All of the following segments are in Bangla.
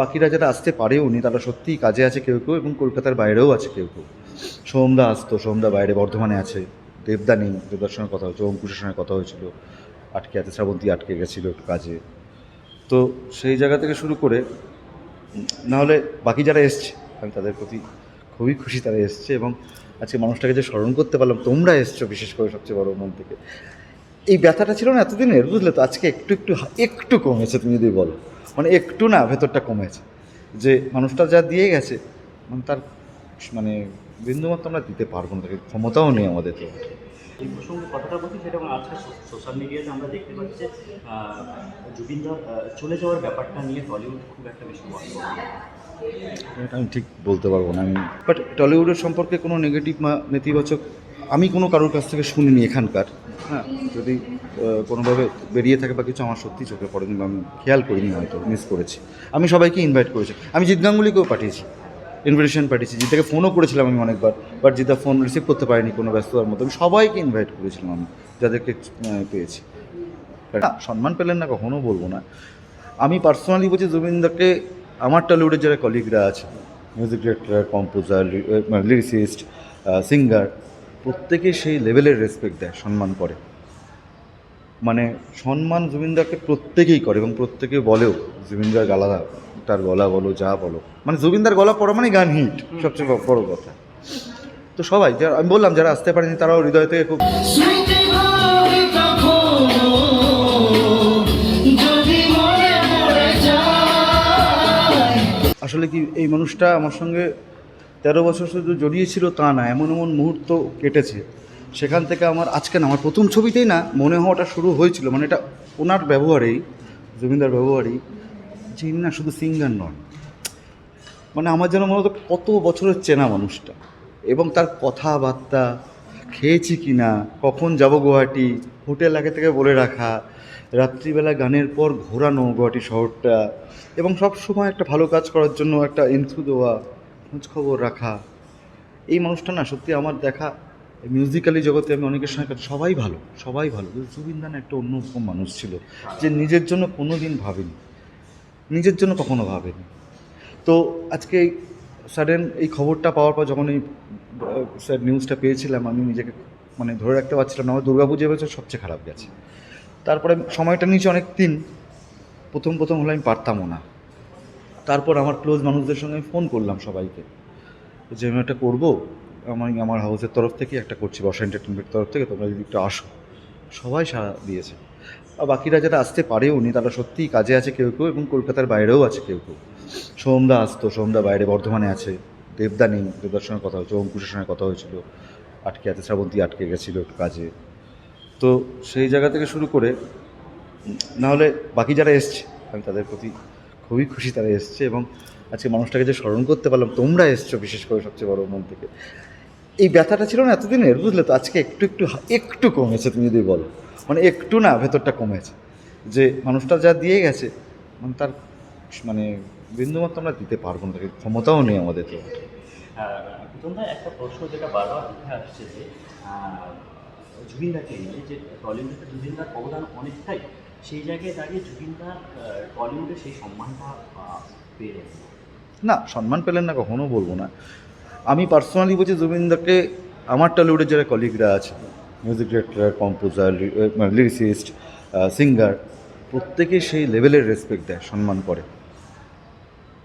বাকিরা যারা আসতে পারেও নি, তারা সত্যিই কাজে আছে কেউ কেউ এবং কলকাতার বাইরেও আছে কেউ কেউ। সোমদা আসতো, সোমদা বাইরে বর্ধমানে আছে, দেবদা নেই দেবদার সঙ্গে কথা হয়েছে অঙ্কুশের সঙ্গে কথা হয়েছিল, আটকে আছে, শ্রাবন্তী আটকে গেছিল একটু কাজে। তো সেই জায়গা থেকে শুরু করে নাহলে বাকি যারা এসছে, আমি তাদের প্রতি খুবই খুশি তারা এসছে এবং আজকে মানুষটাকে যে স্মরণ করতে পারলাম, তোমরা এসছো বিশেষ করে সবচেয়ে বড় মন থেকে। এই ব্যথাটা ছিল না এতদিনের, বুঝলে তো? আজকে একটু একটু একটু কমেছে, তুমি যদি বলো। মানে একটু না ভেতরটা কমেছে। যে মানুষটা যা দিয়ে গেছে মানে তার মানে বিন্দুমাত্র আমরা দিতে পারব না তাকে ক্ষমতাও নেই আমাদের তো। এই প্রসঙ্গে কথাটা বলছি সেটা আজকে সোশ্যাল মিডিয়াতে আমরা দেখতে পাচ্ছি যে জুবিনদার চলে যাওয়ার ব্যাপারটা নিয়ে টলিউড খুব একটা বেশি এটা আমি ঠিক বলতে পারব না আমি বাট টলিউডের সম্পর্কে কোনো নেগেটিভ নেতিবাচক আমি কোনো কারোর কাছ থেকে শুনিনি এখানকার। হ্যাঁ। যদি কোনোভাবে বেরিয়ে থাকে বা কিছু আমার সত্যি চোখে পড়েনি বা আমি খেয়াল করিনি হয়তো মিস করেছি। আমি সবাইকে ইনভাইট করেছি। আমি জিৎ গাঙ্গুলিকেও পাঠিয়েছি ইনভিটেশন পাঠিয়েছি। জিতাকে ফোনও করেছিলাম আমি অনেকবার বাট জিতা ফোন রিসিভ করতে পারিনি কোনো ব্যস্ততার মতো আমি সবাইকে ইনভাইট করেছিলাম আমি যাদেরকে পেয়েছি। সম্মান পেলেন না কখনো বলব না। আমি পার্সোনালি বলছি জুবিনদাকে আমার টলিউডের যারা কলিগরা আছে music director composer lyricist singer প্রত্যেকে সেই লেভেলের রেসপেক্ট দেয় সম্মান করে। মানে সম্মান জুবিনদাকে প্রত্যেকেই করে এবং প্রত্যেকে বলেও জুবিনদার গালা তার গলা বলো যা বলো। মানে জুবিনদার গলা পড়া মানে গান হিট সবচেয়ে বড় কথা। তো সবাই যারা আমি বললাম যারা আসতে পারেনি তারাও হৃদয় থেকে খুব আসলে কি এই মানুষটা আমার সঙ্গে তেরো বছর শুধু জড়িয়েছিল তা না, এমন এমন মুহূর্ত কেটেছে। সেখান থেকে আমার আজকে না, আমার প্রথম ছবিতেই না মনে হওয়াটা শুরু হয়েছিল। মানে এটা ওনার ব্যবহারেই, জমিদার ব্যবহারেই, যে না শুধু সিঙ্গার নন। মানে আমার যেন মনে হতো কত বছরের চেনা মানুষটা। এবং তার কথাবার্তা, খেয়েছি কি না, কখন যাব গুয়াহাটি, হোটেল আগে থেকে বলে রাখা, রাত্রিবেলা গানের পর ঘোরানো গুয়াহাটি শহরটা, এবং সব সময় একটা ভালো কাজ করার জন্য একটা ইনথু দেওয়া খোঁজ খবর রাখা। এই মানুষটা না সত্যি আমার দেখা মিউজিক্যালি জগতে আমি অনেকের সঙ্গে সবাই ভালো সবাই ভালো। জুবিন দান একটা অন্য রকম মানুষ ছিল, যে নিজের জন্য কোনো দিন ভাবেনি। নিজের জন্য কখনো ভাবেনি। তো আজকে সাডেন এই খবরটা পাওয়ার পর যখন এই স্যার নিউজটা পেয়েছিলাম, আমি নিজেকে মানে ধরে রাখতে পারছিলাম না। আমার দুর্গাপুজো এবছর সবচেয়ে খারাপ গেছে। তারপরে সময়টা নিয়েছে অনেক দিন প্রথম প্রথম হলে আমি পারতামও না। তারপর আমার ক্লোজ মানুষদের সঙ্গে ফোন করলাম সবাইকে। যে, আমি একটা করব? আমি আমার হাউসের তরফ থেকে একটা করছি বসা এন্টারটেনমেন্টের তরফ থেকে, তোমরা যদি একটু আসো। সবাই সাড়া দিয়েছে। আর বাকিরা যারা আসতে পারেও নি, তারা সত্যিই কাজে আছে কেউ কেউ এবং কলকাতার বাইরেও আছে কেউ কেউ। সোমদা আসতো, সোমদা বাইরে বর্ধমানে আছে, দেবদা নেই, দেবদার সঙ্গে কথা হয়েছে অঙ্কুশের সঙ্গে কথা হয়েছিল। আটকে আছে, শ্রাবন্তী আটকে গেছিল একটু কাজে। তো সেই জায়গা থেকে শুরু করে নাহলে বাকি যারা এসছে, আমি তাদের প্রতি খুবই খুশি তারা এসছে এবং আজকে মানুষটাকে যে স্মরণ করতে পারলাম, তোমরা এসছো বিশেষ করে সবচেয়ে বড় মন থেকে। এই ব্যথাটা ছিল না এতদিনের, বুঝলে তো? আজকে একটু একটু একটু কমেছে, তুমি যদি বলো। মানে একটু না, ভেতরটা কমেছে। যে মানুষটা যা দিয়ে গেছে মানে তার মানে বিন্দুমাত্র আমরা দিতে পারব না, তাকে ক্ষমতাও নেই আমাদের তো। একটা প্রশ্ন যেটা বারবার উঠে আসছে যে জুবিনদাকে নিয়ে যে টলিউডে জুবিনদার অবদান অনেকটাই, সেই জায়গায় দাঁড়িয়ে জুবিনদা টলিউডে সেই সম্মানটা পেলেন না। সম্মান পেলেন না, কখনো বলব না। আমি পার্সোনালি বলছি জুবিনদাকে, আমার টলিউডের যারা কলিগরা আছে music director composer lyricist singer প্রত্যেকে সেই লেভেলের রেসপেক্ট দেয়, সম্মান করে।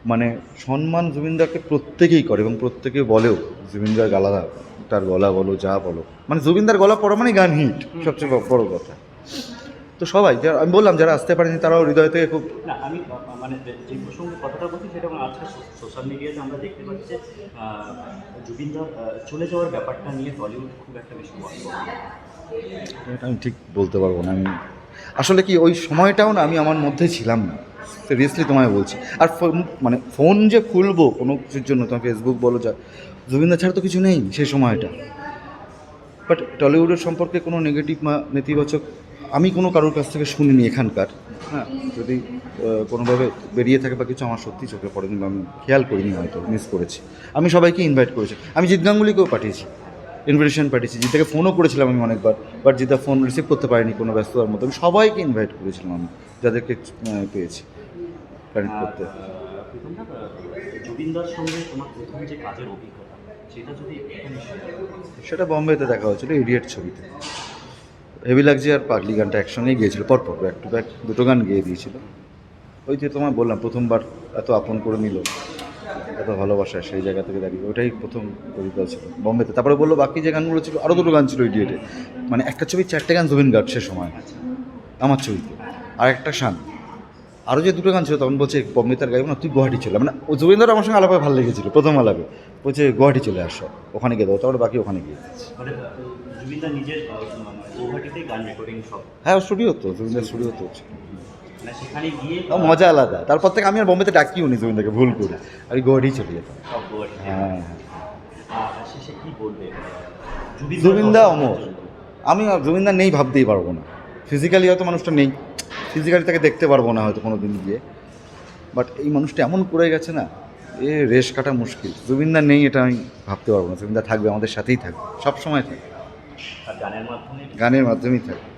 মানে সম্মান জুবিনদাকে প্রত্যেকেই করে এবং প্রত্যেকে বলেও জুবিনদার গালা তার গলা বলো যা বলো। মানে জুবিনদার গলা পড়া মানে গান হিট সবচেয়ে বড় কথা। তো সবাই যারা আমি বললাম যারা আসতে পারেনি তারাও হৃদয় থেকে খুব না আমি মানে যে- প্রসঙ্গে কথাটা বলছি সেটা আজকে সোশ্যাল মিডিয়াতে আমরা দেখতে পাচ্ছি যে জুবিনদার চলে যাওয়ার ব্যাপারটা নিয়ে টলিউড খুব একটা বেশি এটা আমি ঠিক বলতে পারব না আমি আসলে কি ওই সময়টাও না আমি আমার মধ্যে ছিলাম না। সিরিয়াসলি তোমায় বলছি। আর মানে ফোন যে খুলবো কোনো কিছুর জন্য তোমার ফেসবুক বলো যা জুবিনদা ছাড়া তো কিছু নেই সেই সময়টা। বাট টলিউডের সম্পর্কে কোনো নেগেটিভ বা নেতিবাচক আমি কোনো কারোর কাছ থেকে শুনিনি এখানকার। হ্যাঁ যদি কোনোভাবে বেরিয়ে থাকে বা কিছু আমার সত্যি চোখে পড়েনি বা আমি খেয়াল করিনি হয়তো মিস করেছি। আমি সবাইকে ইনভাইট করেছি। আমি জিৎ গাঙ্গুলিকেও পাঠিয়েছি। ইনভিটেশন পাঠিয়েছি। জিতাকে ফোনও করেছিলাম আমি অনেকবার বাট জিতা ফোন রিসিভ করতে পারিনি কোনো ব্যস্ততার মতো আমি সবাইকে ইনভাইট করেছিলাম আমি যাদেরকে পেয়েছি। কানেক্ট করতে। জুবিনদার সঙ্গে তোমার প্রথম যে কাজের অভিজ্ঞতা সেটা যদি এখানে share করো। সেটা বম্বেতে দেখা হয়েছিল ইডিয়েট ছবিতে। হেভি লাগছে আর পাগলি গানটা একসঙ্গেই গিয়েছিল পরপর ব্যাক টু ব্যাক দুটো গান গিয়ে দিয়েছিল। ওই যে তোমায় বললাম প্রথমবার এত আপন করে নিল। এত ভালোবাসা সেই জায়গা থেকে দাঁড়িয়ে ওটাই প্রথম অভিজ্ঞতা ছিল বম্বেতে। তারপরে বলল বাকি যে গানগুলো ছিল আরও দুটো গান ছিল ইডিয়েটে। মানে একটা ছবি চারটে গান জুবিন গার্ড সে সময়। আমার ছবিতে। আর একটা শান। আরও যে দুটো গান ছিল তখন বলছে বম্বে তার গাইব না তুই গুয়াহাটি চলে মানে ও জুবিনদার আমার সঙ্গে আলাপে ভালো লেগেছিল প্রথম আলাপে। বলছে গুয়াহাটি চলে আসো ওখানে গিয়ে দেবো তারপরে বাকি ওখানে গিয়ে মানে মানে হ্যাঁ স্টুডিও তো জুবিনদার স্টুডিও তো মজা আলাদা। তারপর থেকে আমি আর বম্বেতে ডাকিও নি জুবিনদাকে ভুল করে। আমি গুয়াহাটি চলে যেতাম হ্যাঁ। জুবিনদা অমর। আমি আর জুবিনদা নেই ভাবতেই পারব না। ফিজিক্যালি হয়তো মানুষটা নেই। ফিজিক্যালি তাকে দেখতে পারব না হয়তো কোনো দিন গিয়ে। বাট এই মানুষটা এমন করে গেছে না এ রেশ কাটা মুশকিল। জুবিনদা নেই এটা আমি ভাবতে পারব না। জুবিনদা থাকবে আমাদের সাথেই থাকবে। সব সময় থাকবে। আর গানের মাধ্যমে? গানের মাধ্যমেই থাকবে।